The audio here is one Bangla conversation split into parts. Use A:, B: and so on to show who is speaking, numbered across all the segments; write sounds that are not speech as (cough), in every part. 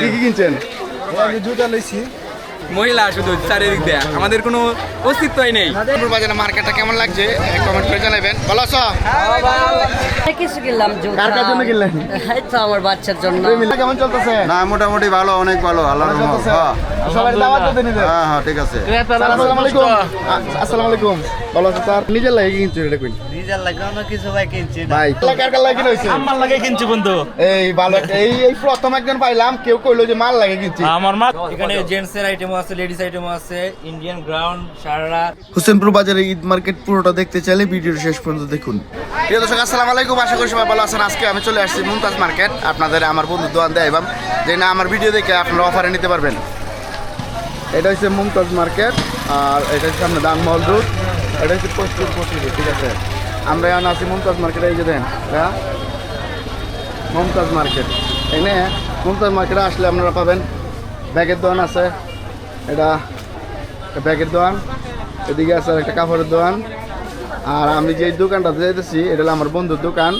A: কি কিনছেন?
B: জুতা লইছি।
C: মহিলা শুধু চারিদিক দিয়ে আমাদের কোনো অস্তিত্বই নেই।
A: বাজারে মার্কেটটা কেমন লাগছে? কমেন্ট করে জানাবেন। ভালো আছো?
D: কিছু কিনলাম
A: কার কার জন্য কিনলেন?
D: এই তো আমার বাচ্চার জন্য।
A: কেমন চলতেছে?
E: না মোটামুটি ভালো অনেক ভালো আল্লাহর রহমত। হ্যাঁ।
A: সবাই দাওয়াত দিতে নিতে?
E: হ্যাঁ হ্যাঁ ঠিক আছে।
A: আসসালামু আলাইকুম। আসসালামু আলাইকুম। ভালো আছো স্যার? নিজের লাগে কিনছো এটা কইন
B: ডিজেল লাগে অন্য কিছু ভাই কিনছি
A: ভাই কার কার লাগে কি হইছে
B: আমার লাগে কিনছি বন্ধু।
A: এই ভালো এই এই প্রথম একজন পাইলাম কেউ কইলো যে মাল লাগে কিনছি।
B: আমার মা
C: এখানে জেন্টস এর আইটেমও আছে লেডিস আছে ইন্ডিয়ান গ্রাউন্ড সারারা।
A: হোসেনপুর বাজারে ঈদ মার্কেট পুরোটা দেখতে চাইলে ভিডিওটা শেষ পর্যন্ত দেখুন। প্রিয় দর্শক, আসসালামু আলাইকুম, আশা করি সবাই ভালো আছেন। আজকে আমি চলে আসছি মুমতাজ মার্কেট আপনাদের আমার বন্ধু দোয়ান দেয় এবং যে না আমার ভিডিও দেখে আপনারা অফারে নিতে পারবেন। এটা হচ্ছে মুমতাজ মার্কেট আর এটা হচ্ছে সামনে দানমহল রোড এটা হচ্ছে পশ্চিম পশ্চিম ঠিক আছে? আমরা এখন আছি মুমতাজ মার্কেটে এই যে দেন হ্যাঁ? মুমতাজ মার্কেট এনে মুমতাজ মার্কেটে আসলে আপনারা পাবেন ব্যাগের দোকান আছে এটা একটা ব্যাগের দোকান এদিকে আছে একটা কাপড়ের দোকান। আর আমি যে দোকানটাতে যাইতেছি এটা হলো আমার বন্ধুর দোকান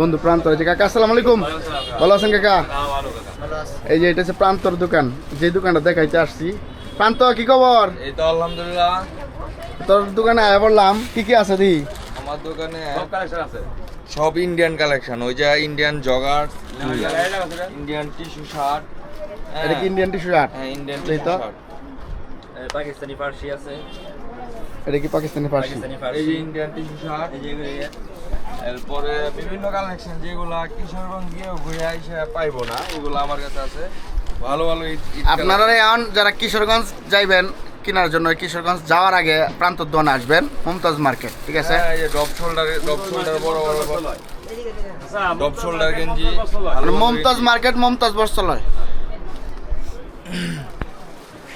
A: বন্ধু প্রান্ত। আছে কাকা আসসালামু আলাইকুম। ভালো আছেন কাকা? এই যে এটা হচ্ছে প্রান্তর দোকান যে দোকানটা দেখাইতে আসছি। প্রান্ত কি খবর?
F: এই তো আলহামদুলিল্লাহ।
A: তোর দোকানে আয়া বললাম কি কি আছে দি?
F: আমার দোকানে সব ইন্ডিয়ান কালেকশন ওই যে Indian jogger Indian tissue shirt
A: এটা কি ইন্ডিয়ান টি শার্ট
F: হ্যাঁ ইন্ডিয়ান টিস্যু শার্ট
C: পাকিস্তানি ফার্সি আছে।
A: এটা কি পাকিস্তানি ফার্সি?
C: পাকিস্তানি
F: এই যে ইন্ডিয়ান টিস্যু শার্ট এরপরে বিভিন্ন কালেকশন যেগুলা কিশোরগঞ্জ গিয়েও ঘুরে এসে পাইবো না ওগুলো আমার কাছে আছে। ভালো ভালো
A: আপনারা এখন যারা কিশোরগঞ্জ যাইবেন কেনার জন্য কিশোরগঞ্জ যাওয়ার আগে প্রান্তর দোকানে আসবেন মুমতাজ মার্কেট ঠিক আছে?
F: হ্যাঁ, এই যে ডপ শোল্ডার ডপ শোল্ডার বড় বড় ডপ শোল্ডার গেঞ্জি। ভালো
A: মানে মমতাজ মার্কেট মমতাজ বস্ত্রালয়।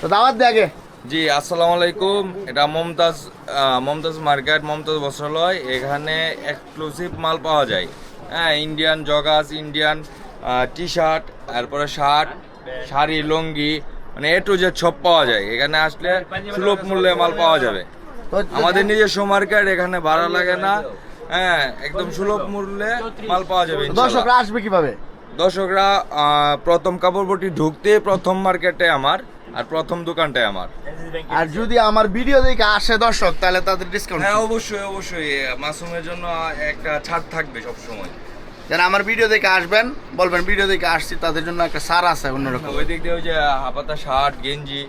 A: তো দাওয়াত দে আগে।
F: জি আসসালামু আলাইকুম। এটা মমতাজ মমতাজ মার্কেট মমতাজ বস্ত্রালয়। এখানে এক্সক্লুসিভ মাল পাওয়া যায়। হ্যাঁ Indian joggers Indian T shirt তারপরে শার্ট শাড়ি লুঙ্গি মানে এ টু জেড সব পাওয়া যায়। এখানে আসলে সুলভ মূল্যে মাল পাওয়া যাবে। আমাদের নিজস্ব মার্কেট এখানে ভাড়া লাগে না। হ্যাঁ একদম সুলভ মূল্যে মাল পাওয়া যাবে
A: দর্শকরা আসবে কীভাবে?
F: দর্শকরা প্রথম কাপড়বটি ঢুকতে প্রথম মার্কেটে আমার। আর প্রথম দোকানটাই আমার।
A: আর যদি আমার ভিডিও দেখে আসে দর্শক তাহলে তাদের ডিসকাউন্ট
F: হ্যাঁ অবশ্যই অবশ্যই। মাসুমের জন্য একটা ছাড় থাকবে সব সময়
A: যারা আমার ভিডিও দেখে আসবেন বলবেন ভিডিও দেখে আসছি তাদের জন্য একটা সার আছে অন্যরকম।
F: ওই দিক দিয়ে ওই যে হাপাতা শার্ট গেঞ্জি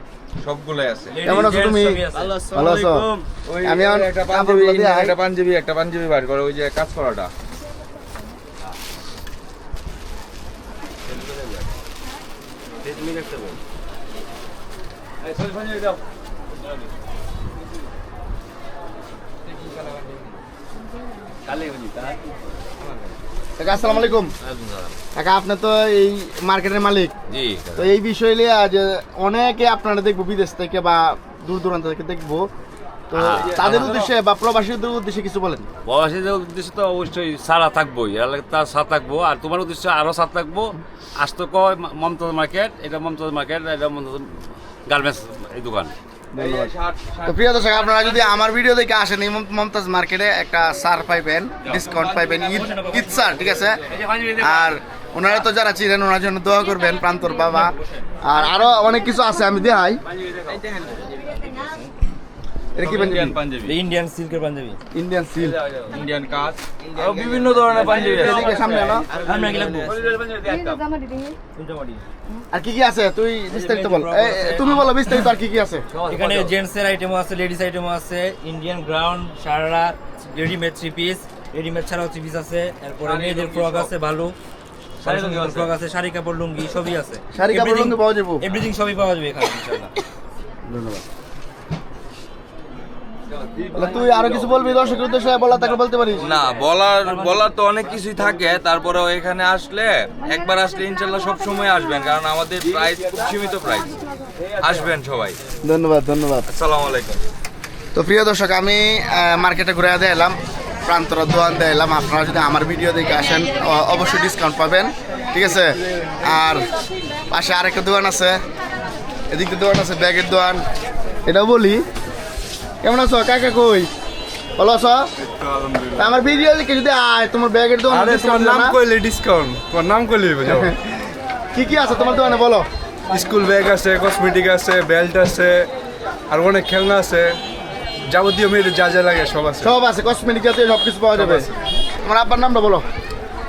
F: সবগুলোই আছে।
A: কেমন আছো তুমি? ভালো আছো? আমি
F: একটা পাঞ্জাবি। একটা পাঞ্জাবি একটা পাঞ্জাবি বার করে ওই যে কাজ করাটা।
A: কাকা আসসালামু আলাইকুম। কাকা আপনি তো এই মার্কেটের মালিক।
F: জি
A: তো এই বিষয় নিয়ে যে অনেকে আপনারা দেখব বিদেশ থেকে বা দূর দূরান্ত থেকে দেখব। তো তাদের উদ্দেশ্যে বা প্রবাসীদের উদ্দেশ্যে কিছু বলেন।
G: প্রবাসীদের উদ্দেশ্যে তো অবশ্যই সারা থাকবোই তার সাথ থাকব। আর তোমার উদ্দেশ্যে আরও সাথ থাকব। আসতে কয় মমতাজ মার্কেট এটা মমতাজ মার্কেট এটা মমতাজ গার্মেন্টস এই দোকান।
A: তো প্রিয় দর্শক আপনারা যদি আমার ভিডিও দেখে আসেন এই মমতাজ মার্কেটে একটা সার পাইবেন ডিসকাউন্ট পাইবেন ঈদ ঈদ সার ঠিক আছে? আর ওনারা তো যারা চিনেন ওনার জন্য দোয়া করবেন প্রান্তর বাবা। আর আরও অনেক কিছু আছে আমি দেখাই। এটা কি
F: ইন্ডিয়ান পাঞ্জাবি
C: ইন্ডিয়ান সিল্কের পাঞ্জাবি
A: ইন্ডিয়ান সিল
F: ইন্ডিয়ান কাজ আরও বিভিন্ন ধরনের পাঞ্জাবি আছে
A: এদিকে সামনে আনো
C: আমরা কি লাগবো
A: আর কি কি আছে তুই বিস্তারিত বল তুমি বলো বিস্তারিত আর কি কি আছে
C: এখানে জেন্টসের আইটেমও আছে লেডিস আইটেমও আছে Indian ground sharara readymade three piece readymade ছাড়াও থ্রি পিস আছে এরপরে মেয়েদের ফ্রক আছে ভালো ফ্রক আছে শাড়ি কাপড় লুঙ্গি সবই আছে
A: শাড়ি কাপড় লুঙ্গি পাওয়া যাব
C: এভরিথিং সবই পাওয়া যাবে এখানে ইনশাআল্লাহ
A: ধন্যবাদ তুই আরও কিছু বলবি দর্শকের উদ্দেশ্যে? বলা তাকে বলতে পারিস।
F: না বলার বলার তো অনেক কিছুই থাকে। তারপরেও এখানে আসলে একবার আসলে ইনশাল্লাহ সব সময় আসবেন কারণ আমাদের প্রাইস খুব সীমিত প্রাইস আসবেন সবাই।
A: ধন্যবাদ ধন্যবাদ।
F: আসসালামু আলাইকুম।
A: তো প্রিয় দর্শক আমি মার্কেটে ঘুরে দিয়ে এলাম প্রান্তর দোয়ান দিয়ে এলাম। আপনারা যদি আমার ভিডিও দেখে আসেন অবশ্যই ডিসকাউন্ট পাবেন। ঠিক আছে? আর পাশে আরেকটা দোকান আছে। এদিকে দোকান আছে ব্যাগের দোকান এটা বলি কেমন আছো? কাকা কই? ভালো আছো? আমার ভিডিও দেখে যদি আয় তোমার ব্যাগের দোকান discount দিও না?
B: কইলে ডিসকাউন্ট তোমার নাম কইলে
A: কি (laughs) কি কি আছে তোমার দোকানে বলো?
B: স্কুল ব্যাগ আছে কসমেটিক আছে বেল্ট আছে আর অনেক খেলনা আছে। যাবতীয় মেয়েদের যা যা লাগে সব আছে।
A: সব আছে কসমেটিক জাতীয় সব কিছু পাওয়া যাবে। তোমার আব্বার নামটা বলো।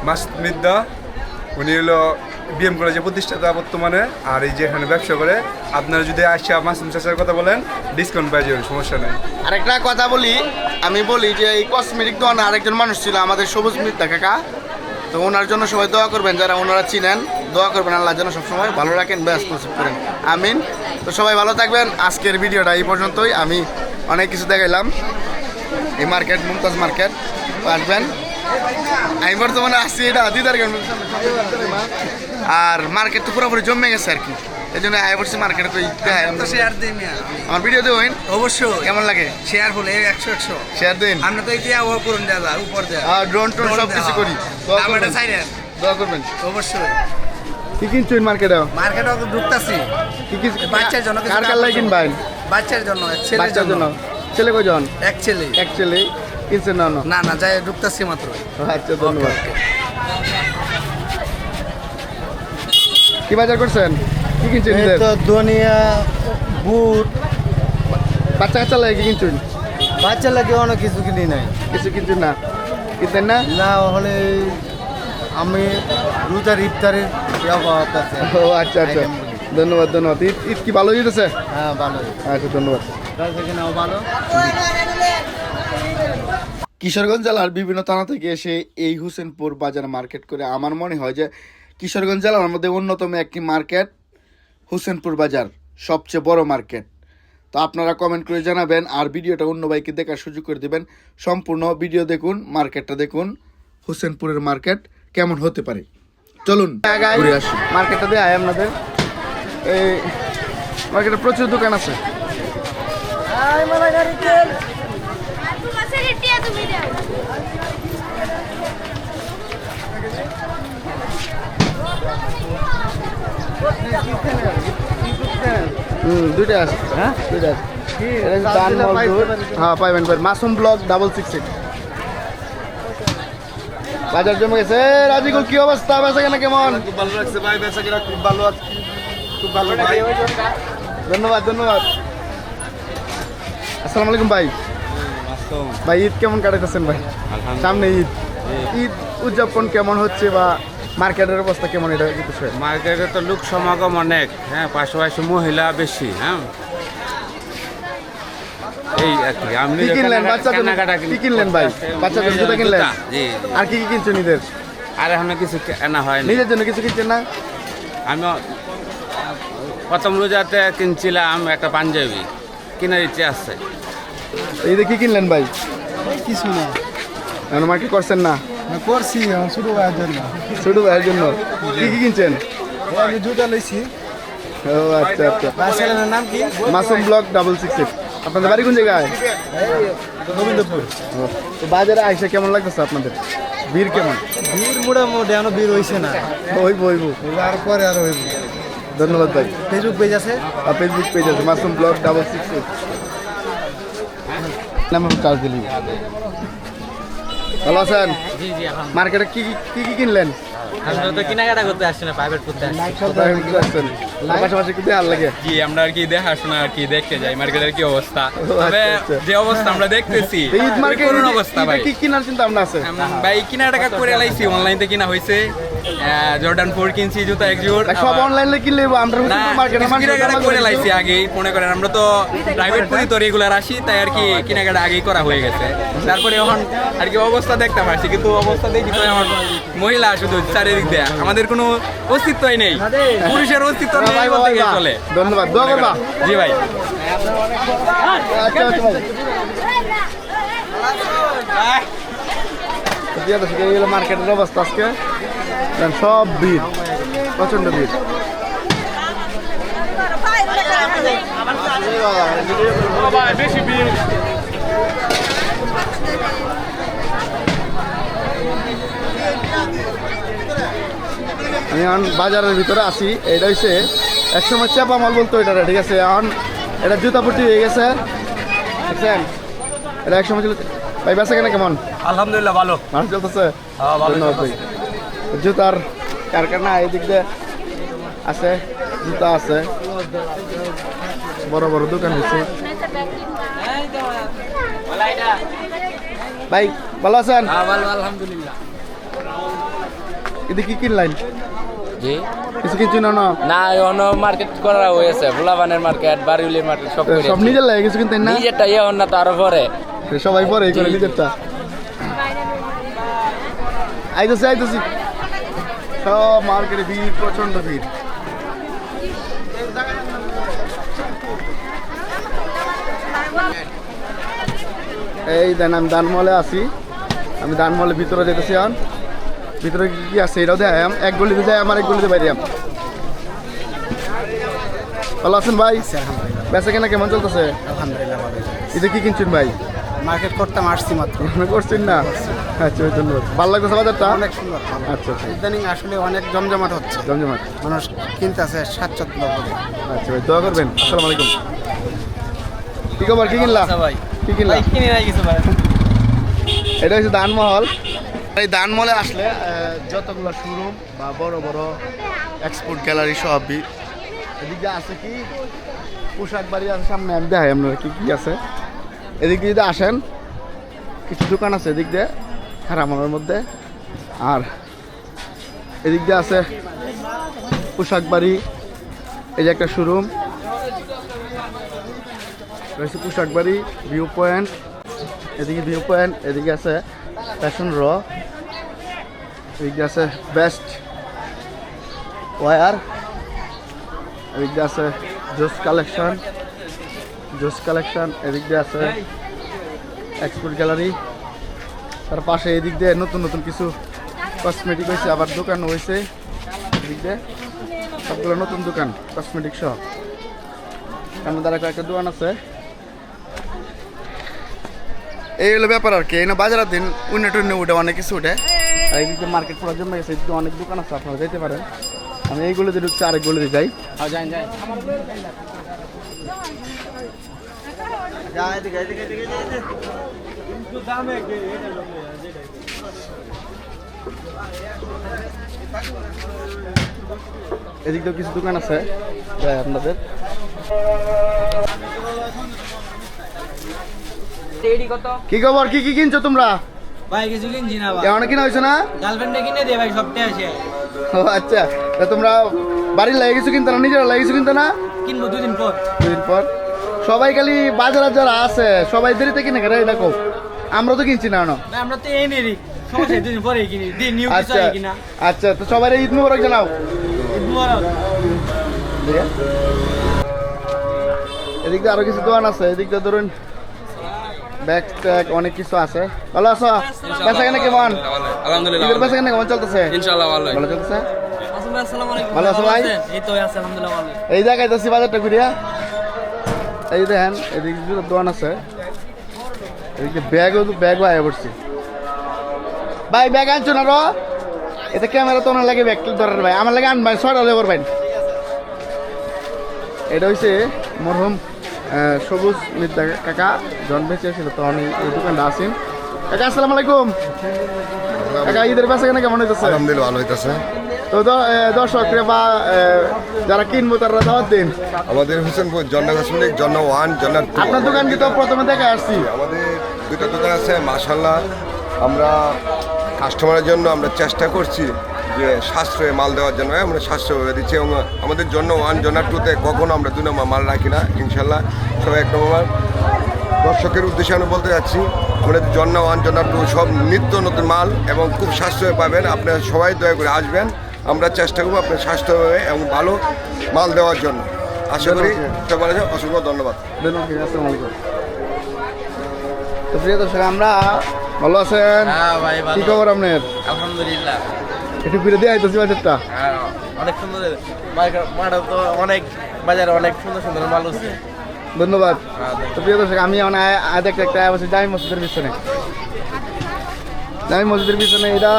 B: মাসুদ মিদ্দা উনি হলো বিএম কলেজে প্রতিষ্ঠাতা বর্তমানে, আর এই যে এখানে ব্যবসা করে, আপনারা যদি আসা মাসুম চাষের কথা বলেন ডিসকাউন্ট পাই যাবেন সমস্যা নেই।
A: আরেকটা কথা বলি, আমি বলি যে এই কসমেটিক দোকানে আরেকজন মানুষ ছিল, আমাদের সবুজ মিত্তা কাকা। তো ওনার জন্য সবাই দোয়া করবেন, যারা ওনারা চিনেন, দোয়া করবেন আল্লাহ যেন সবসময় ভালো রাখেন ব্যাস নসিব করেন। আমিন। তো সবাই ভালো থাকবেন, আজকের ভিডিওটা এই পর্যন্তই, আমি অনেক কিছু দেখাইলাম। এই মার্কেট মুমতাজ মার্কেট আসবেন। আমি বর্তমানে আসছি এটা দিদার আর মার্কেট তো পুরোপুরি জমে গেছে আর কি। এই জন্য আই পড়ছি মার্কেটে কই দেখাই
H: শেয়ার দিন
A: আমার ভিডিও দেবেন
H: অবশ্যই।
A: কেমন লাগে?
H: শেয়ার হলে একশো একশো।
A: শেয়ার দিন?
H: আমরা তো এই যে ও করুন দাদা উপর দেওয়া।
A: আর ড্রোন টোন সব কিছু করি। দোয়া
H: আমরা
A: করবেন। দোয়া করবেন।
H: অবশ্যই।
A: কি কিনছেন মার্কেটে
H: মার্কেটে ঢুকতাছি।
A: কি কি
H: বাচ্চার জন্য
A: কার কার লাগে কিনবেন
H: বাচ্চার জন্য ছেলের জন্য।
A: ছেলে কয়জন?
H: এক ছেলে।
A: এক ছেলে। কিনছেন না না।
H: না না যাই ঢুকতাছি মাত্র।
A: আচ্ছা ধন্যবাদ। কি বাজার করছেন? কি কিনছেন ঈদের?
B: দুনিয়া বুট।
A: বাচ্চা কাচ্চা লাগে কি কিনছেন?
B: বাচ্চা লাগে অনেক কিছু কিনি নাই।
A: কিছু কিনছেন না? কিনতেন না?
B: না হলে আমি রোজার ইফতারের আছে।
A: ও আচ্ছা আচ্ছা। ধন্যবাদ ধন্যবাদ। ঈদ ঈদ কি ভালো ঈদেছে
B: হ্যাঁ ভালো।
A: আচ্ছা ধন্যবাদ।
B: ভালো।
A: কিশোরগঞ্জ জেলার বিভিন্ন থানা থেকে এসে এই হোসেনপুর বাজার মার্কেট করে আমার মনে হয় যে কিশোরগঞ্জ জেলার মধ্যে অন্যতম একটি মার্কেট হোসেনপুর বাজার সবচেয়ে বড় মার্কেট। তো আপনারা কমেন্ট করে জানাবেন আর ভিডিওটা অন্য বাইকে দেখার সুযোগ করে দেবেন। সম্পূর্ণ ভিডিও দেখুন মার্কেটটা দেখুন হোসেনপুরের মার্কেট কেমন হতে পারে। চলুন ঘুরে আসি। মার্কেটটা দিয়ে আয় আপনাদের। এই মার্কেটে প্রচুর দোকান আছে। দুইটা আছে। হ্যাঁ? দুইটা আছে। হ্যাঁ পাইবেন পাইবেন। Masum block double six eight বাজার জমে গেছে। রাজিকুল কি অবস্থা? বেচা কেনা কেমন?
B: খুব ভালো লাগছে ভাই বেচা কিনা খুব ভালো আছে। খুব ভালো ভাই।
A: ধন্যবাদ ধন্যবাদ। আসসালামু আলাইকুম ভাই। ভাই ঈদ কেমন কাটাইতেছেন ভাই? সামনে ঈদ। ঈদ উদযাপন কেমন হচ্ছে বা মার্কেটের অবস্থা কেমন এটা একটু
I: মার্কেটে তো লোক সমাগম অনেক হ্যাঁ পাশাপাশি মহিলা বেশি হ্যাঁ। এই আর কি আপনি
A: কিনলেন? বাচ্চাদের কি কিনলেন ভাই? বাচ্চাদের জুতা কিনলেন। আর কি কি কিনছেন ঈদের?
I: আর এখনও কিছু কেনা হয়নি।
A: নিজের জন্য কিছু কিনছেন না?
I: আমি প্রথম রোজাতে কিনছিলাম একটা পাঞ্জাবি। কেনার ইচ্ছে আছে।
A: ঈদে কি কিনলেন ভাই?
B: কিছু না।
A: এখন মার্কেট করছেন না?
B: করছি শুরু হওয়ার জন্য।
A: ছোট ভাইয়ের জন্য। কি কি কিনছেন?
B: জুতা লইছি।
A: ও আচ্ছা আচ্ছা।
B: নাম কি?
A: মাসুম ব্লক ডাবল সিক্স আপনাদের বাড়ি কোন জায়গায়?
B: গোবিন্দপুর।
A: তো বাজারে আইসে কেমন লাগতেছে আপনাদের? ভিড় কেমন?
B: বীর মোটামুটি এখনও বীর হইছে না।
A: হইব হইব।
B: আর পরে আর হইব।
A: ধন্যবাদ ভাই।
B: ফেসবুক পেজ আছে?
A: আর ফেসবুক পেজ আছে Masum blog double six eight নাম চার্জ দিলি। ভালো আছেন? মার্কেটে কি কি- কি কি কিনলেন?
C: আমরা তো কেনাকাটা করতে আসছি না প্রাইভেট করতে আসছি।
A: কোথায় কি আসছেন। আর পাশাপাশি কি দেখার লাগে?
J: জি আমরা আর কি দেখাশোনা আর কি দেখতে যাই মার্কেটের কি অবস্থা? তবে
A: আচ্ছা, আচ্ছা।
J: যে অবস্থা আমরা দেখতেছি
A: তো ঈদ মার্কেট
J: অবস্থা ভাই।
A: কি কেনার চিন্তা ভাবনা আছে?
J: ভাই কিনা টাকা করে লাইছি অনলাইন থেকে কিনা হয়েছে জর্ডান ফোর কিনছি জুতা এক জোড়।
A: সব অনলাইনে কিনলে আমরা মার্কেটে
J: কিছু করে লাইছি আগেই মনে করেন আমরা তো প্রাইভেট করি তো রেগুলার আসি তাই আর কি কেনাকাটা আগেই করা হয়ে গেছে। তারপরে এখন আর কি অবস্থা দেখতে কিন্তু অবস্থা দেখি তো মহিলা শুধু চারিদিক দেয়া আমাদের কোনো অস্তিত্বই নেই। পুরুষের অস্তিত্ব নেই বলতে গেলে চলে।
A: ধন্যবাদ দোয়া করবা।
J: জি ভাই।
A: আচ্ছা আচ্ছা মার্কেটের অবস্থা আজকে? সব ভিড় প্রচণ্ড ভিড়। আমি এখন বাজারের ভিতরে আছি এটা হচ্ছে একসময় চাপা মাল বলতো এটা ঠিক আছে? এখন এটা জুতা পুটি হয়ে গেছে দেখছেন? এটা একসময় ছিল ভাই বেচা কেনা কেমন?
B: আলহামদুলিল্লাহ ভালো।
A: মানুষ চলতেছে?
B: হ্যাঁ, ভালো
A: ধন্যবাদ ভাই। জুতার কারখানা এদিক দিয়ে আছে জুতা আছে। বড় বড় দোকান হয়েছে ভাই ভালো আছেন?
C: আলহামদুলিল্লাহ।
A: এদিকে কি কিনলেন?
C: জি?
A: কিছু কিছু না না?
C: না অন্য মার্কেট করা হয়েছে ফুলাবানের মার্কেট বাড়িউলির মার্কেট সব
A: সব নিজের লাগে কিছু কিনতেন না?
C: নিজেরটা ইয়ে অন্য তো আরও পরে
A: সবাই পরে এই করে নিজেরটা। আইতেছি আইতেছি। সব মার্কেটে ভিড় প্রচণ্ড ভিড়। এই দেন আমি দানমলে আছি। আমি দানমলের ভিতরে যেতেছি এখন। ভিতরে কি কি আছে? এটাও দেয় এক গলিতে যাই আমার এক গলিতে বাইরে ভালো আছেন ভাই? বেচা কেনা কেমন চলতেছে?
H: আলহামদুলিল্লাহ ভালো।
A: এটা কি কিনছেন ভাই?
H: মার্কেট করতাম আসছি মাত্র।
A: মনে করছেন না? আচ্ছা ওই ধন্যবাদ ভালো লাগতেছে বাজারটা?
H: অনেক সুন্দর
A: আচ্ছা আচ্ছা।
H: ইদানিং আসলে অনেক জমজমাট হচ্ছে।
A: জমজমাট।
H: মানুষ কিনতেছে স্বাচ্ছন্দ্য বলে
A: আচ্ছা ভাই দোয়া করবেন। আসসালামু আলাইকুম। কি খবর কি কিনলা?
C: ভাই।
A: কি কিনলা?
C: কিনে নাই কিছু ভাই।
A: এটা হচ্ছে দানমহল। এই দানমহলে আসলে যতগুলো শোরুম বা বড় বড় এক্সপোর্ট গ্যালারি সব বি- এদিকে আছে কি? পোশাক বাড়ি আছে সামনে আমি দেখাই আপনারা কি কি আছে? এদিক দিয়ে আসেন, কিছু দোকান আছে এদিক দিয়ে খারামানের মধ্যে। আর এদিক দিয়ে আছে পোশাক বাড়ি, এই যে একটা শোরুম রয়েছে পোশাক বাড়ি ভিউ পয়েন্ট এদিকে ভিউ পয়েন্ট এদিকে আছে ফ্যাশন র এদিকে আছে বেস্ট ওয়ার এদিকে আছে জোস কালেকশন জোস কালেকশন, এদিক দিয়ে আছে এক্সপোর্ট গ্যালারি তার পাশে এদিক দিয়ে নতুন নতুন কিছু কসমেটিক হয়েছে, আবার দোকান হয়েছে। এদিক দিয়ে সবগুলো নতুন দোকান কসমেটিক সহ। সামনে দ্বারা কয়েকটা দোকান আছে। এই হলো ব্যাপার আর কি, এই না বাজারের দিন উন্নে টুন্নে উঠে অনেক কিছু উঠে। আর এইদিকে মার্কেট পুরো জমে গেছে এদিকে অনেক দোকান আছে, আপনারা যেতে পারেন। আমি এইগুলো এইগুলোতে ঢুকছি আরেকগুলোতে যাই। এদিকেও কিছু দোকান আছে আপনাদের। কি খবর? কি কি কিনছো তোমরা?
C: ভাই কিছু কিনছি না ভাই।
A: এমন কিনা হয়েছে না?
C: গার্লফ্রেন্ডে কিনে দে ভাই আছে
A: ও আচ্ছা। তা তোমরা বাড়ির লাগে কিছু কিনতো না? নিজেরা লাগে কিছু কিনতো না?
C: কিনবো দুদিন পর।
A: দুদিন পর? সবাই খালি বাজার যারা আছে সবাই দেরিতে কিনে এটা কো আমরা তো কিনছি না
C: আমরা তো
A: আচ্ছা আচ্ছা তো সবাই ঈদ মুবারক জানাও। এদিক। দিয়ে আরও কিছু দোকান আছে। এদিক দিয়ে ধরুন ব্যাগ ট্যাগ অনেক কিছু আছে। ভালো আছো? বেচা কেনা কেমন?
F: আলহামদুলিল্লাহ
A: বেচা কেনা কেমন চলতেছে?
F: ইনশাআল্লাহ ভালো।
A: ভালো চলতেছে? ভালো আছো ভাই?
C: এই তো আছে আলহামদুলিল্লাহ ভালো।
A: এই জায়গায় যাচ্ছি বাজারটা ঘুরিয়া। এই দেখেন এদিক দিয়ে দোকান আছে। এদিকে ব্যাগও ব্যাগও আয়া পড়ছি। ভাই ব্যাগ আনছো না রো? এতে ক্যামেরা তো অনেক লাগে ব্যাগ ধরার ভাই। আমার লাগে আনবাই ছয়টা লেবার ভাই এটা হচ্ছে মরহুম সবুজ মিদ্দা কাকা। জন বেঁচে ছিল তখন এই- দোকানটা আসেন কাকা আসসালামু আলাইকুম। কাকা ঈদের বেচা কেনা কেমন হইতেছে?
E: আলহামদুলিল্লাহ ভালো হইতেছে।
A: তো দ- দর্শকরা বা যারা কিনবো তারা দাওয়াত দিন।
E: আমাদের হোসেনপুর জন্না কসমেটিক জন্না ওয়ান জন্না
A: আপনার দোকান প্রথমে দেখে আসছি?
E: আমাদের দুটো দোকান আছে আমরা কাস্টমারের জন্য আমরা চেষ্টা করছি যে সাশ্রয়ে মাল দেওয়ার জন্য। আমরা সাশ্রয় দিচ্ছি এবং আমাদের জন্য ওয়ান জন্না টুতে কখনো আমরা দু নম্বর মাল রাখি না ইনশাল্লাহ সবাই এক নম্বর দর্শকের উদ্দেশ্যে আমি বলতে যাচ্ছি আমাদের জন্না ওয়ান জন্না টু সব নিত্য নতুন মাল এবং খুব সাশ্রয় পাবেন। আপনারা সবাই দয়া করে আসবেন। আমরা চেষ্টা করব আপনার স্বাস্থ্যভাবে এবং ভালো মাল দেওয়ার জন্য। আশা করি সবার অসংখ্য ধন্যবাদ।
A: তো প্রিয় দর্শক আমরা ভালো আছেন?
C: হ্যাঁ
A: কি খবর আপনার?
C: আলহামদুলিল্লাহ।
A: একটু ফিরে দিয়ে আইতেছি বাজারটা।
C: হ্যাঁ অনেক সুন্দর। মাঠে তো অনেক বাজারে অনেক সুন্দর সুন্দর মাল আছে
A: ধন্যবাদ। তো প্রিয় দর্শক আমি এখন আয় দেখতে একটা আয় জামি মসজিদের পিছনে। জামি মসজিদের পিছনে এটা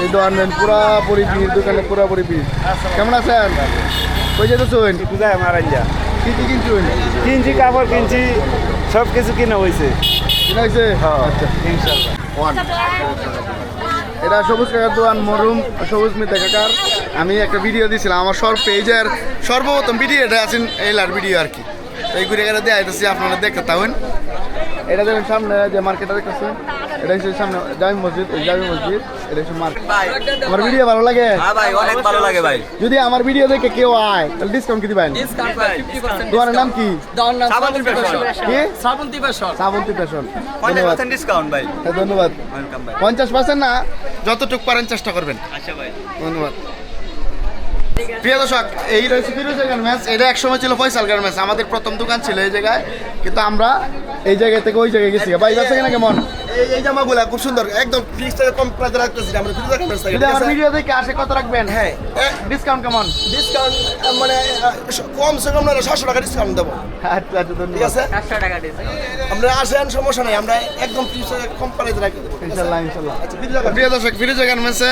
A: এই দোকান পুরাপুরি ভিড় দোকানে পুরাপুরি ভিড়। কেমন আছেন? কই যেতেছেন
I: পূজায় মারাই যা
A: কি কি কিনছুন?
I: কিনছি কাপড় কিনছি সব কিছু কিনা হয়েছে
A: কিনা হয়েছে
I: হ্যাঁ।
A: আচ্ছা। এটা সবুজ কাকার দোয়ান মরুম সবুজ মিতা কাকার। আমি একটা ভিডিও দিয়েছিলাম আমার সব পেজের সর্বপ্রথম ভিডিও এটা আছেন এইলার ভিডিও আর কি। এই ঘুরে গেলে আপনারা দেখতে পাবেন এটা দেখেন সামনে যে মার্কেটটা দেখতেছেন? এটা হচ্ছে সামনে জামি মসজিদ এই জামি মসজিদ এটা হচ্ছে মার্কেট আমার ভিডিও ভালো লাগে?
J: হ্যাঁ ভাই অনেক ভালো লাগে ভাই।
A: যদি আমার ভিডিও দেখে কেউ আয় তাহলে ডিসকাউন্ট কি দিবেন? তোমার নাম কি? কি?
J: শ্রাবন্তী পেশন।
A: শ্রাবন্তী পেশন। ধন্যবাদ।
J: ডিসকাউন্ট ভাই।
A: হ্যাঁ, ধন্যবাদ।
J: ওয়েলকাম ভাই।
A: পঞ্চাশ পার্সেন্ট না যতটুকু পারেন চেষ্টা করবেন।
J: আচ্ছা ভাই।
A: ধন্যবাদ। প্রিয় দর্শক এই রয়েছে ফিরোজা গার্মেন্টস এটা এক সময় ছিল ফয়সাল গার্মেন্টস আমাদের প্রথম দোকান ছিল এই জায়গায়। কিন্তু আমরা এই জায়গা থেকে ওই জায়গায় গেছি। ভাই বেচা কেনা কেমন?
K: এই এই জামাগুলা খুব সুন্দর। একদম ফিক্স টাকা কম প্রাইসে রাখতেছি। আমরা ফিক্স রাখতেছি থেকে
A: যদি আমার ভিডিও দেখে আসে কত রাখবেন?
K: হ্যাঁ।
A: ডিসকাউন্ট কেমন?
K: ডিসকাউন্ট মানে কম সে কম না সাতশো টাকা ডিসকাউন্ট দেবো।
A: আচ্ছা আচ্ছা
K: ঠিক
A: ধন্যবাদ
K: আছে আমরা আসেন সমস্যা নাই। আমরা একদম ফিক্স কম প্রাইসে রাখি। দেবো ঠিক আছে?
A: ইনশাল্লাহ ইনশাল্লাহ।
K: আচ্ছা
A: প্রিয় দর্শক ফিরোজা গার্মেন্টসে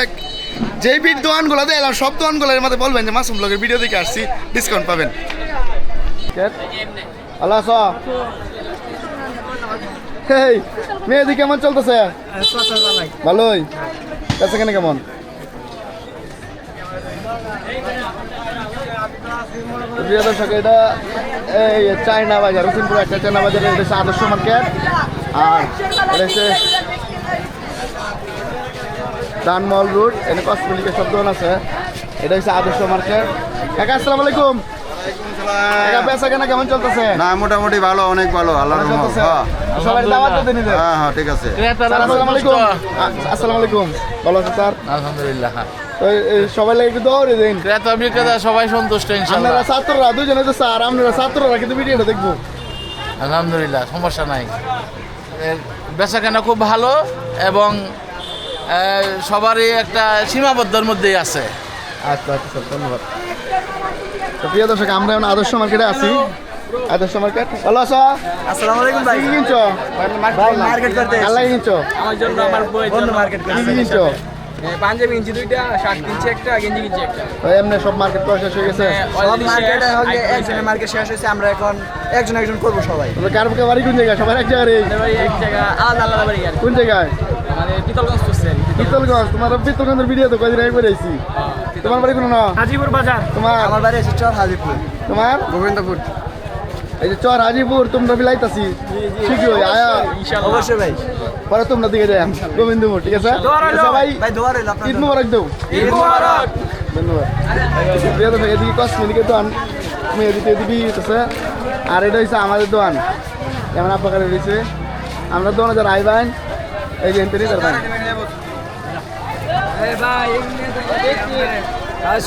A: যেই বিট দোকানগুলো দেয় সব দোকানগুলোর মধ্যে বলবেন যে মাসুম ব্লগের ভিডিও দেখে আসছি ডিসকাউন্ট পাবেন। আল্লাহ হেই মেয়েদি কেমন চলতেছে? ভালোই। কাছে কেন কেমন? চায়না বাজার, রসিনপুর একটা চায়না বাজার আদর্শ মার্কেট আর ডানমল রোড এখানে কসমেটিকের সব দোকান আছে। এটা হচ্ছে আদর্শ মার্কেট। কাকা আসসালামু আলাইকুম। কাকা কেনা কেমন চলতেছে?
E: না মোটামুটি ভালো অনেক ভালো
A: সবাই দাওয়াত দিতে নিতে
E: হ্যাঁ হ্যাঁ ঠিক আছে।
A: আসসালামু আলাইকুম। আ- আসসালামু আলাইকুম। ভালো আছেন স্যার?
I: আলহামদুলিল্লাহ
A: এই সবাই লাগে একটু দৌড়ে দিন।
I: ক্রেতা বিক্রেতা সবাই সন্তুষ্ট ইনশাল্লাহ
A: আপনারা ছাত্ররা দুজনে তো স্যার আপনারা ছাত্ররা কিন্তু ভিডিওটা দেখব।
I: আলহামদুলিল্লাহ সমস্যা নাই। বেচা কেনা খুব ভালো এবং সবারই একটা সীমাবদ্ধের মধ্যেই আছে।
A: আচ্ছা আচ্ছা ধন্যবাদ। তো প্রিয় দর্শক আমরা এখন আদর্শ মার্কেটে আছি। আদর্শ মার্কেট ভালো আছো?
J: আসসালামু আলাইকুম ভাই।
A: কি কিনছো?
J: ভাই মার্কেট করতে
A: আল্লাহ কিনছো
J: আমার জন্য আমার বন্ধু মার্কেট
A: কি কি কিনছো?
J: পাঞ্জাবি ইঞ্চি দুইটা শার্ট কিনছি একটা গেঞ্জি কিনছি একটা।
A: তো এমনি সব মার্কেট করা শেষ হয়ে গেছে।
J: সব মার্কেটে হচ্ছে একজনের মার্কেট শেষ হয়েছে আমরা এখন একজন একজন করব সবাই।
A: তবে কার বাড়ি কোন জায়গায়? সবাই এক জায়গায়
J: বাড়ি এক জায়গা আলাদা আলাদা বাড়ি আর
A: কোন জায়গায়?
J: আমাদের পিতলগঞ্জ করছেন
A: শীতলগঞ্জ তোমার শীতলগঞ্জের ভিডিও তো কয়দিন আগে করেছি তোমার বাড়ি কোনো না?
J: হাজিপুর বাজার।
A: তোমার?
J: আমার বাড়ি আছে চর হাজিপুর।
A: তোমার?
J: গোবিন্দপুর।
A: এই যে চর হাজিপুর তোমরা বিলাইতাছি শীঘ্রই আয়া।
J: অবশ্যই ভাই।
A: পরে তোমরা দিকে যাই গোবিন্দপুর ঠিক আছে? সবাই
J: ভাই দোয়া রইল
A: ঈদ মুবারক দেও।
J: ঈদ মুবারক।
A: ধন্যবাদ। প্রিয় এদিকে কসমেটিকের দোকান তুমি এদিকে এদিকে হইতেছে আর এটা হচ্ছে আমাদের দোকান যেমন আপনার রয়েছে আমরা দোকানে যারা আইবান এই যে এনতেনি তার ভাই।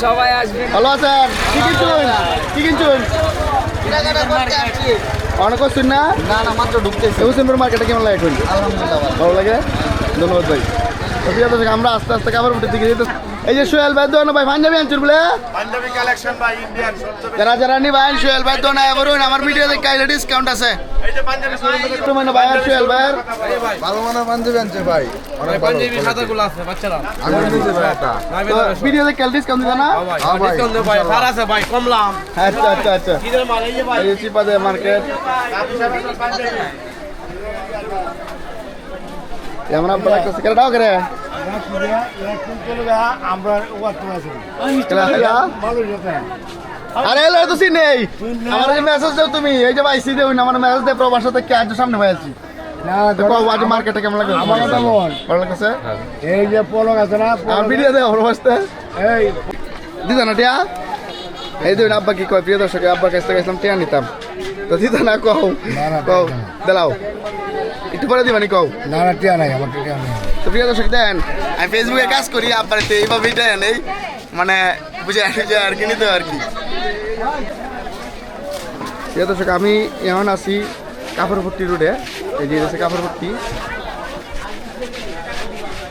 J: সবাই আসবে
A: ভালো আছেন? কি কিনছুন? কি কিনছুন? অনেক করছেন না?
J: না না মাত্র ঢুকতেছে।
A: হোসেনপুর মার্কেটে কেমন লাগে এখন? ভালো লাগে? ধন্যবাদ ভাই। আমরা আস্তে আস্তে কাবার উঠে দিকে যেতে এই যে সোহেল ভাই দোকানে ভাই পাঞ্জাবি আনছুন বলে?
K: পাঞ্জাবি কালেকশন ভাই ইন্ডিয়ান
A: যারা যারা নিবেন সোহেল ভাই দোকানে করুন আমার ভিডিওতে কাইলে ডিসকাউন্ট আছে।
K: এই যে পাঞ্জাবি শোরুম
A: মানে ভাই সোহেল ভাইয়ের
E: ভালো মানে পাঞ্জাবি আনছে ভাই। অনেক
J: পাঞ্জাবি খাতাগুলো আছে বাচ্চারা।
E: আমি নিয়েছি ভাই একটা
A: ভিডিওতে কাইলে ডিসকাউন্ট দিবে না?
E: হ্যাঁ ভাই
J: ভাই সার আছে ভাই কমলাম
A: আচ্ছা আচ্ছা আচ্ছা। এই যে চিপাদে মার্কেট কেমন আপনার লাগতেছে? কেন দাও করে আরে এলো তো নেই। আমার মেসেজ দাও তুমি। এই যে ভাই সি দেও না আমার মেসেজ দে প্রবাস থেকে আজ সামনে ভাই আছি। না তো কও আজ মার্কেটে কেমন লাগে আমার কেমন ভালো লাগছে
H: এই যে পলক আছে না
A: ভিডিও প্রবাসতে
H: এই।
A: না টিয়া? এই দুই আব্বা কি কয়? প্রিয় দর্শক আব্বার কাছ থেকে গেছিলাম টিয়া নিতাম। তো দিত না কও। কও দেলাও একটু পরে দিবানি কও?
H: না না টিয়া নাই আমার টিয়া নাই।
A: তো প্রিয় দর্শক দেন আমি ফেসবুকে কাজ করি আব্বার তো এইভাবে দেন এই মানে বুঝে বুঝে আর কি নিতে আর কি। প্রিয় দর্শক আমি এখন আছি কাপড়পট্টি রোডে। এই যে আছে কাপড়পট্টি।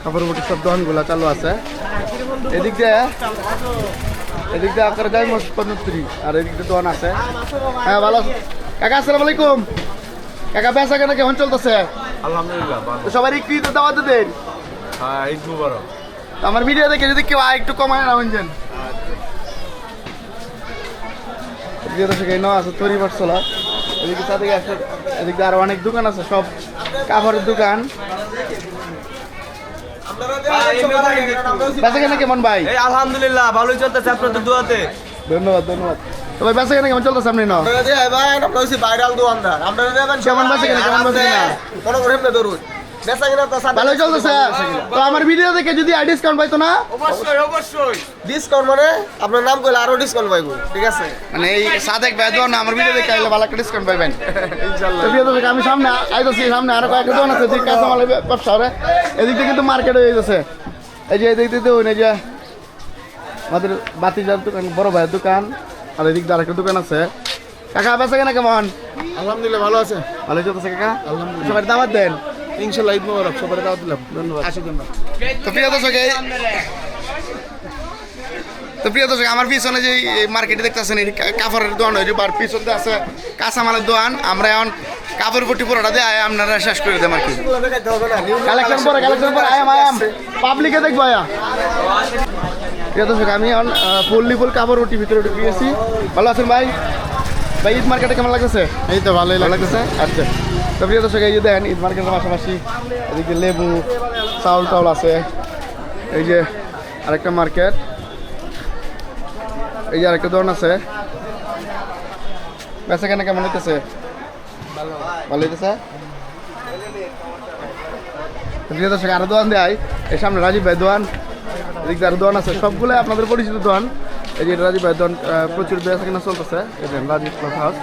A: কাপড়পট্টির সব দোকানগুলো চালু আছে। এদিক দিয়ে এদিক দিয়ে আপনার যাই মস্তি আর এদিক দিয়ে দোকান আছে। হ্যাঁ ভালো কাকা আসসালামু আলাইকুম। কাকা বেচা কেনা কেমন চলতেছে?
B: আলহামদুলিল্লাহ
A: সবাই ঈদ দাওয়াত দেন।
B: হ্যাঁ ঈদ মুবারক।
A: আমার ভিডিও দেখে যদি কেউ একটু কমায় না বুঝছেন? ভিডিও দর্শক এই নয় আছে তৈরি পাঠশালা এদিকে চারদিকে আছে এদিকে আরও অনেক দোকান আছে সব কাপড়ের দোকান। বেচা কেনা কেমন ভাই?
J: এই আলহামদুলিল্লাহ ভালোই চলতেছে আপনাদের দোয়াতে।
A: ধন্যবাদ ধন্যবাদ। তো ভাই বেচা কেনা কেমন চলতেছে আপনি না
K: ভাইরাল দোকানদার। আমরা
A: কেমন বেচা কেনা কেমন বেচা কেনা?
K: কিনা তো
A: ভালো চলতেছে তো আমার ভিডিও দেখে যদি আই ডিসকাউন্ট পাইতো না?
J: অবশ্যই অবশ্যই।
K: ডিসকাউন্ট মানে আপনার নাম আরও ডিসকাউন্ট পাইবো ঠিক আছে?
A: মানে এই সাদেক ভাই দোকান আমার ভিডিও দেখে আইলে ভালো একটা ডিসকাউন্ট পাইবেন। তো প্রিয় দর্শক, আমি সামনে আইতেছি সামনে আরও কয়েকটা দোকান আছে ব্যবসা এদিক থেকে মার্কেট হয়ে গেছে এই যে এদিক থেকে ওই যে আমাদের বাতিজার দোকান বড় ভাইয়ের দোকান আর এদিক দিয়ে আরেকটা দোকান আছে। কাকা বেচা কেনা কেমন?
K: আলহামদুলিল্লাহ ভালো আছে।
A: ভালো চলতেছে কাকা? সবাই দাওয়াত দেন।
K: ইনশাল্লাহ ঈদ মোবারক সবার দাওয়াত দিলাম।
A: ধন্যবাদ।
K: আসার জন্য
A: তো প্রিয় দর্শক এই তো প্রিয় দর্শক আমার পিছনে যে মার্কেটে দেখতেছেন এই কাপড়ের দোকান হয়েছে আর পিছনে আছে কাঁচামালের দোকান আমরা এখন কাপড় পট্টি পুরোটা দিয়ে আয় আপনারা শেষ করে দেন আর কি কালেকশন পরে কালেকশন পরে আয়াম আয়াম পাবলিকে দেখব আয়া। প্রিয় দর্শক আমি এখন ফুললি ফুল কাপড় রুটি ভিতরে ঢুকে গেছি। ভালো আছেন ভাই? ভাই ঈদ মার্কেটে কেমন লাগতেছে? এই তো ভালোই লাগতেছে? আচ্ছা। তো প্রিয় দর্শক দেন ঈদ মার্কেটের পাশাপাশি এদিকে লেবু, চাউল টাউল আছে। এই যে আরেকটা মার্কেট। এই যে আরেকটা দোকান আছে। বেচা কেনা কেমন হইতেছে? ভালো হইতেছে? প্রিয় দর্শক, আরও দোকান দেয় এই সামনে রাজীব ভাই দোকান। এদিক আরও দোকান আছে। সবগুলো আপনাদের পরিচিত দোকান। এই যে রাজীব ভাই দোকান প্রচুর বেচা কেনা চলতেছে। রাজীব ক্লথ হাউস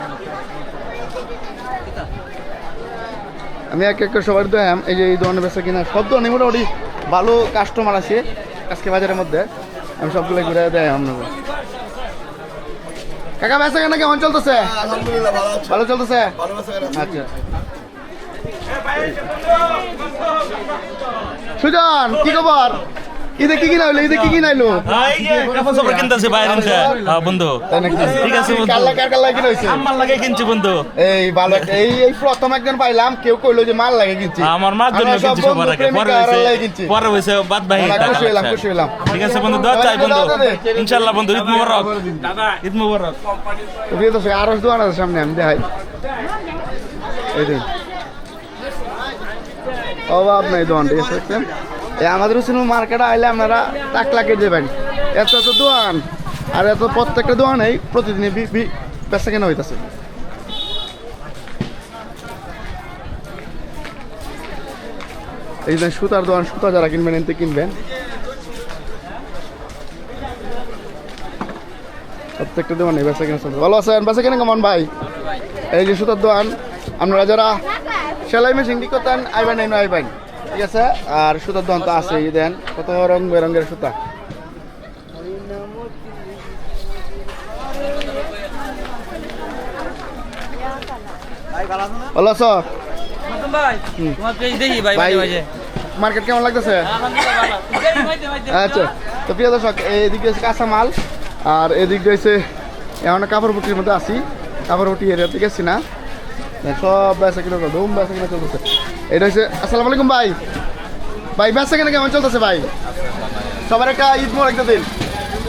A: আমি এক এক সবার দাম এই যে এই ধরনের বেচা কিনা সব তো অনেক মোটামুটি ভালো কাস্টমার আছে আজকে বাজারের মধ্যে। আমি সবগুলো ঘুরে দেয় আপনাকে কাকা বেচা কেনা কেমন চলতেছে?
K: ভালো
A: চলতেছে?
K: ভালো কেনা।
A: আচ্ছা। সুজন কি খবর? ঈদে কি কিনা হইল ঈদে কি কিনা হইল
C: কাপড় চাপড় কিনতেছে বাইরে হ্যাঁ বন্ধু। ঠিক আছে বন্ধু।
A: কাল্লা কার কাল্লা কিনা হইছে
C: আমার লাগে কিনছি বন্ধু।
A: এই ভালো এই এই প্রথম একজন পাইলাম কেউ কইলো যে মাল লাগে কিনছি।
C: আমার মার জন্য কিনছি সবার আগে। পরে হইছে পরে হইছে বাদ ভাই
A: খুশি হইলাম খুশি হইলাম।
C: ঠিক আছে বন্ধু দোয়া চাই বন্ধু।
A: দাদা, দাদা।
C: ইনশাআল্লাহ বন্ধু ঈদ মুবারক। ঈদ মুবারক।
A: প্রিয় দর্শক আরও দোকান আছে সামনে আমি দেখাই। এই অভাব নাই দোকান ঠিক আছে আমাদের হোসেন মার্কেটে আইলে আপনারা টাক লাগিয়ে দেবেন। এত এত দোকান আর এত প্রত্যেকটা দোকানেই প্রতিদিন বেচা কেনা হইতাছে। এই যে সুতার দোকান সুতা যারা কিনবেন এতে কিনবেন। প্রত্যেকটা দোকানে বেচা কেনা চলছে। ভালো আছেন? বেচা কেনা কেমন ভাই? এই যে সুতার দোকান আপনারা যারা সেলাই মেশিন ঠিক করতেন, আইবেন আইবেন। ঠিক আছে? আর সুতার দোকান তো আছে দেন কত রং বেরঙের সুতা? ভালো আছো? মার্কেট কেমন লাগতেছে? আচ্ছা তো প্রিয় দর্শক এদিকে হচ্ছে কাঁচা মাল আর এদিক রয়েছে এখন কাপড় পুটির মধ্যে আছি। কাপড় পুটি এরিয়াতে গেছি না। সব বেচা কিনা ধুম বেচা কিনা চলতেছে। এটা হচ্ছে আসসালামু আলাইকুম ভাই। ভাই বেচা কিনা কেমন চলতেছে ভাই? সবার একটা ঈদ মোর একটা দিন।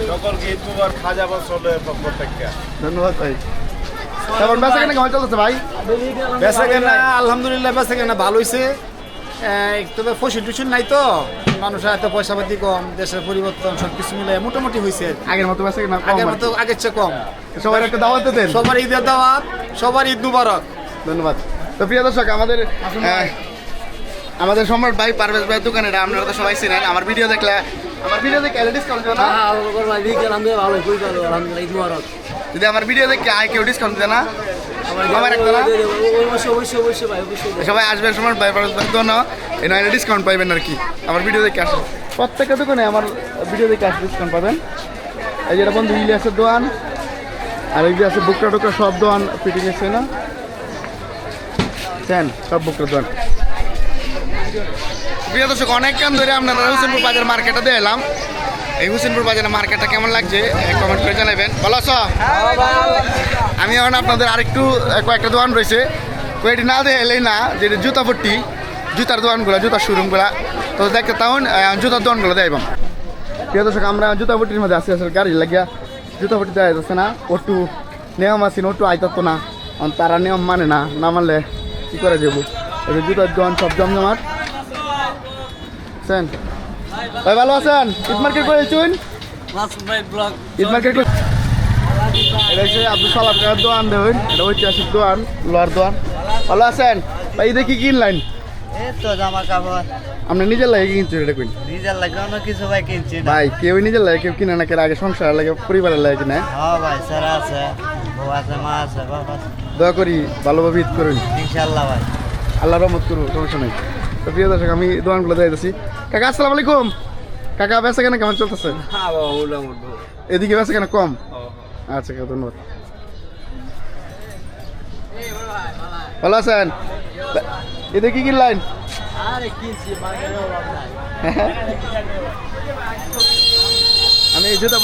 B: সকলকে ঈদ মুবারক খাজা বছরের পক্ষ থেকে
A: ধন্যবাদ ভাই। কেমন বেচা কিনা কেমন চলতেছে ভাই?
H: বেচা কেনা আলহামদুলিল্লাহ বেচা কেনা ভালো হয়েছে তবে ফসল টুসল নাই তো। মানুষের এত পয়সা পাতি কম দেশের পরিবর্তন সব কিছু মিলে মোটামুটি হয়েছে
A: আগের মতো
H: আগের মতো আগের চেয়ে কম।
A: সবার একটা দাওয়াত দেন।
H: সবার ঈদের দাওয়াত সবার ঈদ মুবারক।
A: ধন্যবাদ। তো প্রিয় দর্শক আমাদের আমাদের সম্রাট ভাই পারভেজ ভাইয়ের দোকান এটা আপনারা তো সবাই চিনেন। আমার ভিডিও দেখলে আমার ভিডিও দেখে ডিসকাউন্ট দেবে না? যদি আমার ভিডিও দেখে আয় কেউ ডিসকাউন্ট দেবে না? সবাই আসবেন সম্রাট ভাই পারভেজ ভাইয়ের দোকান এই নয় ডিসকাউন্ট পাইবেন আর কি। আমার ভিডিও দেখে আসেন। প্রত্যেকটা দোকানে আমার ভিডিও দেখে আসলে ডিসকাউন্ট পাবেন। এই যেটা বন্ধু ইলিয়াসের দোকান। আর এই যে আছে বুকরা টুকরা সব দোকান ফিটিং এসছে না চেন সব বুকরা দোকান। প্রিয় দর্শক অনেক কাম ধরে আপনারা হুসেনপুর বাজার মার্কেটে দিয়ে এলাম। এই হুসেনপুর বাজারের মার্কেটটা কেমন লাগছে কমেন্ট করে জানাবেন। ভালো আছো আমি এখন আপনাদের আরেকটু কয়েকটা দোকান রয়েছে। কয়েকটি না দিয়ে এলেই না, যেটা জুতা পট্টি, জুতার দোকানগুলো জুতার শোরুমগুলো তো দেখতে তাহলে জুতার দোকানগুলো দেয় এবং প্রিয় দর্শক, আমরা জুতা পট্টির মধ্যে আসি আসলে গাড়ি লাগিয়া। জুতা পট্টি দেওয়া যাচ্ছে না, ওটু নিয়ম আছে, ওটু আইতাত না। তারা নিয়ম মানে না না মানলে কি করে যাব জুতার দোকান সব জমজমাট। বুঝছেন ভাই ভালো আছেন? ঈদ মার্কেট করে চুন? ঈদ মার্কেট করে এটা হচ্ছে আব্দুল সালাম দোয়ান দেখুন। এটা ঐতিহাসিক দোয়ান লোহার দোয়ান ভালো আছেন? ভাই ঈদে কি কিনলেন?
D: তো
A: আপনি নিজের লাগে এটা কিন
D: নিজের লাগে অনেক কিছু ভাই কিনছি
A: ভাই কেউ নিজের লাগে কেউ কিনে না আগে সংসার লাগে পরিবারের লাগে কিনে।
D: হ্যাঁ ভাই স্যার আছে বউ আছে মা আছে বাপ আছে।
A: দয়া করি ভালোভাবে ঈদ করুন।
D: ভাই।
A: আল্লাহ রহমত করুন সমস্যা নেই। তো প্রিয় দর্শক আমি দোকানগুলো যাইতেছি। কাকা আসসালামু আলাইকুম। কাকা বেচা কেন কেমন চলতেছে? এদিকে বেচা কেন কম? আচ্ছা কাকা ধন্যবাদ। ভালো আছেন? এতে কি কিনলেন আমি এই জুতা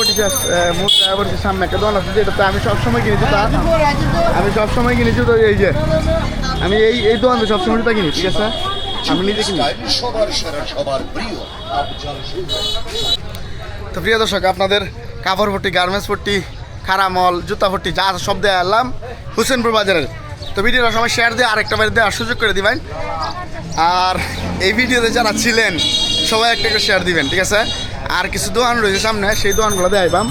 A: সামনে একটা দোকান আছে যেটাতে আমি সবসময় কিনি জুতা। আমি সবসময় কিনি জুতো এই যে। আমি এই এই দোকান সবসময় জুতা কিনি ঠিক আছে? আমি নিজে কিনি। তো প্রিয় দর্শক আপনাদের কাপড় পট্টি গার্মেন্টস পট্টি খারামল জুতা পট্টি যা সব দেওয়া আনলাম হুসেনপুর বাজারের। তো ভিডিওটা সবাই শেয়ার দিয়ে আরেকটা বাড়ি দেওয়ার সুযোগ করে দিবেন। আর এই ভিডিওতে যারা ছিলেন সবাই একটা করে শেয়ার দিবেন ঠিক আছে? আর কিছু দোকান রয়েছে সামনে সেই দোকানগুলো দেখাইবাম।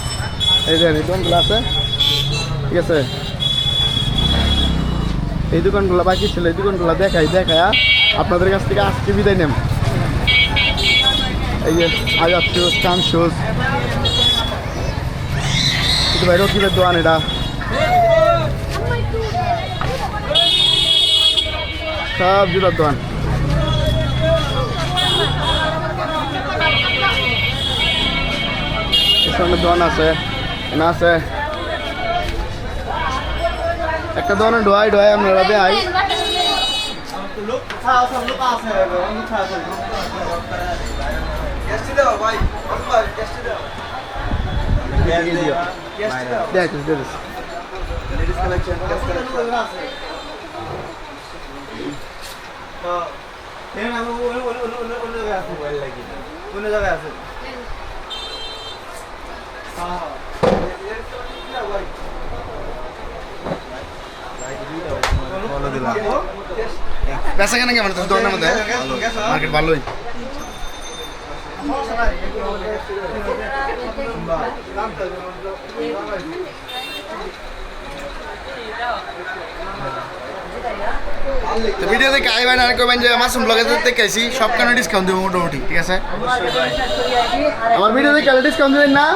A: এই দেখেন এই দোকানগুলো আছে ঠিক আছে? এই দোকানগুলো বাকি ছিল এই দোকানগুলো দেখাই দেখায়া আপনাদের কাছ থেকে আজকে বিদায় নেম এই যে, আজাদ শুজ চান শুজ কিন্তু ভাই, রকিবের দোকান এটা। সব জুতার দোকান সামনে দোকান আছে এখানে আছে। একটা দোকানে ঢোয়াই ঢোয়াই আপনারা দেয় দেখ দেখ বেচা কেন কেমন? দোকানের মধ্যে? মার্কেট ভালোই? তো ভিডিও দেখে আইবেন আর কবেন যে মাসুম ব্লগে দেখে আইছি সব কেন ডিসকাউন্ট দেবো মোটামুটি ঠিক আছে? আমার ভিডিও দেখে ডিসকাউন্ট দেবেন না?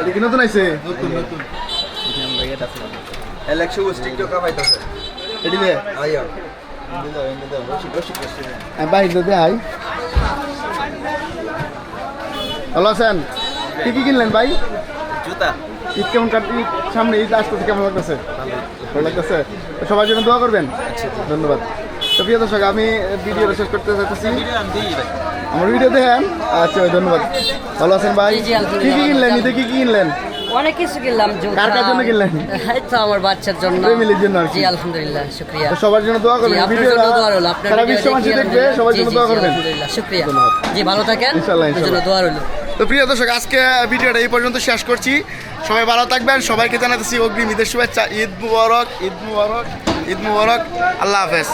A: এদিকে নতুন আইছে? নতুন নতুন। হ্যাঁ ভালো আছেন? কি কি কিনলেন ভাই?
J: জুতা।
A: ঈদ কেমন কাট সামনে ঈদ আসতেছে কেমন লাগতেছে? ভালো। লাগতেছে। সবার জন্য দোয়া করবেন? ধন্যবাদ। তো প্রিয় দর্শক আমি ভিডিও শেষ করতে চাইতেছি। আমার ভিডিও দেখেন? আচ্ছা ধন্যবাদ। ভালো আছেন ভাই? কি কি কিনলেন? ঈদে কি কি কিনলেন?
D: অনেক কিছু কিনলাম
A: কার কার জন্য কিনলেন?
D: এই তো আমার বাচ্চার জন্য।
A: ফ্যামিলির জন্য।
D: জি আলহামদুলিল্লাহ শুক্রিয়া।
A: তো সবার জন্য দোয়া করবেন।
D: আপনার জন্য দোয়া রইল। আপনার
A: সারা দেখবে সবার জন্য দোয়া করবেন।
D: আলহামদুলিল্লাহ শুক্রিয়া। জি ভালো থাকেন।
A: ইনশাল্লাহ,
D: আপনার জন্য দোয়া রইল।
A: তো প্রিয় দর্শক আজকে ভিডিওটা এই পর্যন্ত শেষ করছি। সবাই ভালো থাকবেন। সবাইকে জানাতেছি অগ্রিম ঈদের শুভেচ্ছা। ঈদ মুবারক ঈদ মুবারক ঈদ মুবারক। আল্লাহ হাফেজ।